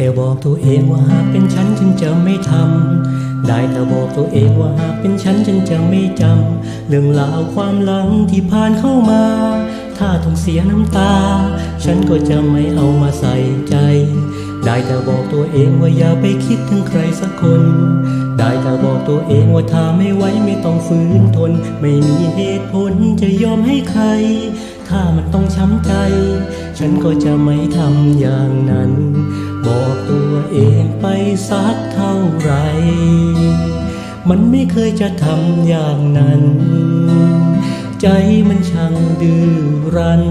แต่บอกตัวเองว่าหากเป็นฉันฉันจะไม่ทำได้แต่บอกตัวเองว่าหากเป็นฉันฉันจะไม่จำเรื่องราวความหลังที่ผ่านเข้ามา ถ้าต้องเสียน้ำตา ฉันก็จะไม่เอามาใส่ใจ ได้แต่บอกตัวเองว่าอย่าไปคิดถึงใครสักคน ได้แต่บอกตัวเองว่าถ้าไม่ไหวไม่ต้องฝืนทน ไม่มีเหตุผลจะยอมให้ใครถ้ามันต้องช้ำใจ ฉันก็จะไม่ทำอย่างนั้น บอกตัวเองไปสักเท่าไหรมันไม่เคยจะทำอย่างนั้น ใจมันช่างดื้อรั้น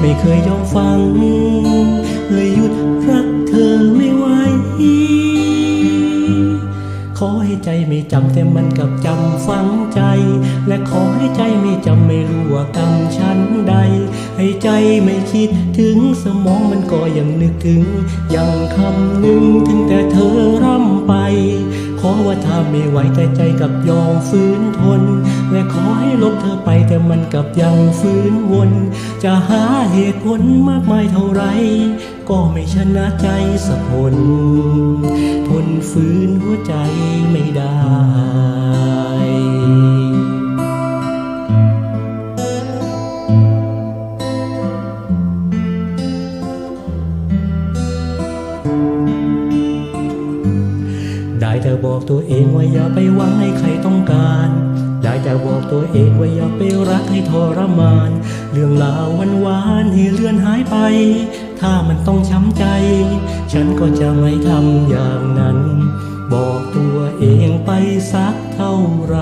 ไม่เคยยอมฟัง ไม่จำแต่มันกับจำฝังใจ และขอให้ใจไม่จำไม่รู้ว่ากรรมชั้นใด ให้ใจไม่คิดถึงสมองมันก็ยังนึกถึง ยังคำนึงถึงแต่เธอร่ำไป ขอว่าถ้าไม่ไหวแต่ใจกับยอมฝืนทน และขอให้ลบเธอไปแต่มันกับยังฝืนวน จะหาเหตุผลมากมายเท่าไร ก็ไม่ชนะใจสักคนทนฝืนหัวใจไม่ได้ได้แต่บอกตัวเองว่าอย่าไปหวังให้ใคร ตัวเองว่าอย่าไปรักให้ทรมาน เรื่องราววันวานให้เลื่อนหายไป ถ้ามันต้องช้ำใจ ฉันก็จะไม่ทำอย่างนั้น บอกตัวเองไปสักเท่าไร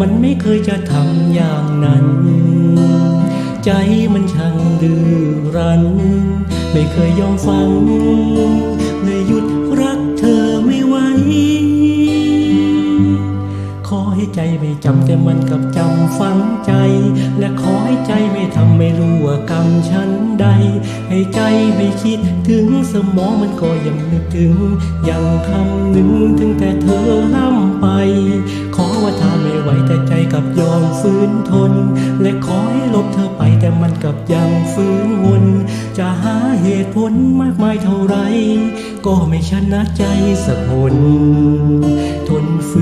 มันไม่เคยจะทำอย่างนั้น ใจมันช่างดื้อรั้น ไม่เคยยอมฟัง ให้ใจไม่จำแต่มันกับจำฝังใจ และขอให้ใจไม่ทำไม่รู้ว่ากรรมฉันใด ให้ใจไม่คิดถึงสมองมันก็ยังนึกถึง ยังคำนึงถึงแต่เธอห้ามไป ขอว่าถ้าไม่ไหวแต่ใจกับยอมฝืนทน และขอให้ลบเธอไปแต่มันกับยังฝืนวน จะหาเหตุผลมากมายเท่าไร ก็ไม่ชนะใจสักคนทนฝืน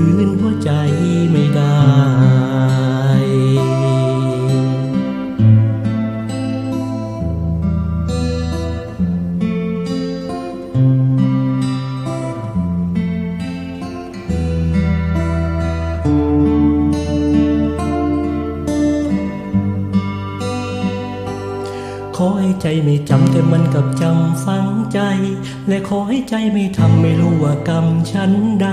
อให้ใจไม่จำแต่มันกับจำฝังใจ และขอให้ใจไม่ทำไม่รู้ว่ากรรมฉันใด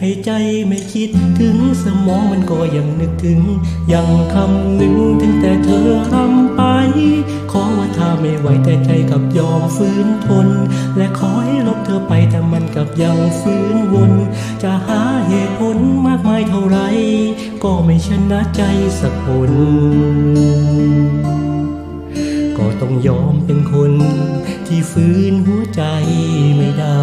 ให้ใจไม่คิดถึงสมองมันก็ยังนึกถึง ยังคำนึงถึงแต่เธอทำไป ขอว่าถ้าไม่ไหวแต่ใจกับยอมฝืนทน และขอให้ลบเธอไปแต่มันกับยังฝืนวน จะหาเหตุผลมากมายเท่าไร ก็ไม่ชนะใจสักคน ก็ต้องยอมเป็นคนที่ฟื้นหัวใจไม่ได้